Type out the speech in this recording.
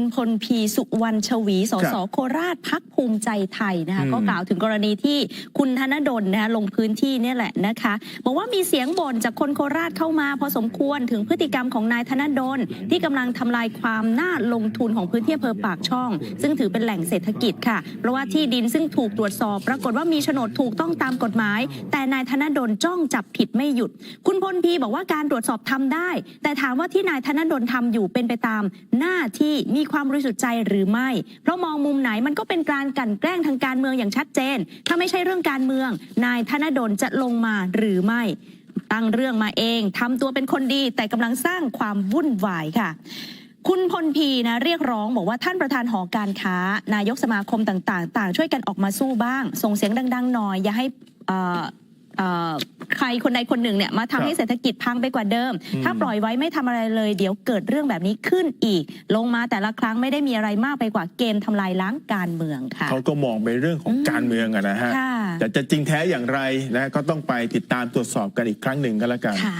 คุณพลพีสุวรรณชวีสครัสบโคราชพักภูมิใจไทยนะคะอืมก็กล่าวถึงกรณีที่คุณธนดลนะคะลงพื้นที่เนี่ยแหละนะคะบอกว่ามีเสียงบ่นจากคนโคราชเข้ามา พอสมควรถึงพฤติกรรมของนายธนดลที่กำลังทำลายความน่าลงทุนของพื้นที่อำเภอปากช่อง ซึ่งถือเป็นแหล่งเศรษฐกิจค่ะ เพราะว่าที่ดินซึ่งถูกตรวจสอบ ปรากฏว่ามีโฉนดถูกต้องตามกฎหมาย แต่นายธนดลจ้องจับผิดไม่หยุด คุณพลพีบอกว่าการตรวจสอบทำได้ แต่ถามว่าที่นายธนดลทำอยู่เป็นไปตามหน้าที่มีความบริสุทธิ์ใจหรือไม่ เพราะมองมุมไหนมันก็เป็นการกันแกล้งทางการเมืองอย่างชัดเจน ถ้าไม่ใช่เรื่องการเมือง นายธนดลจะลงมาหรือไม่ตั้งเรื่องมาเองทำตัวเป็นคนดีแต่กำลังสร้างความวุ่นวายค่ะ คุณพลพีนะเรียกร้องบอกว่าท่านประธานหอการค้า นายกสมาคมต่างๆ ต่างช่วยกันออกมาสู้บ้าง ส่งเสียงดัง ๆ หน่อย อย่าให้อ่อเอ่อ ใครคนใดคนหนึ่งเนี่ยมาครัทำบให้เศรษฐกิจพังไปกว่าเดิมอืมถ้าปล่อยไว้ไม่ทำอะไรเลย เดี๋ยวเกิดเรื่องแบบนี้ขึ้นอีก ลงมาแต่ละครั้งไม่ได้มีอะไรมากไปกว่าเกมทำลายล้างการเมืองค่ะเขาก็มองไปเรื่องของอืมการเมืองอะนะฮะค่ะแต่จะจริงแท้อย่างไรนะก็ต้องไปติดตามตรวจสอบกันอีกครั้งหนึ่งก็แล้วกันค่ะ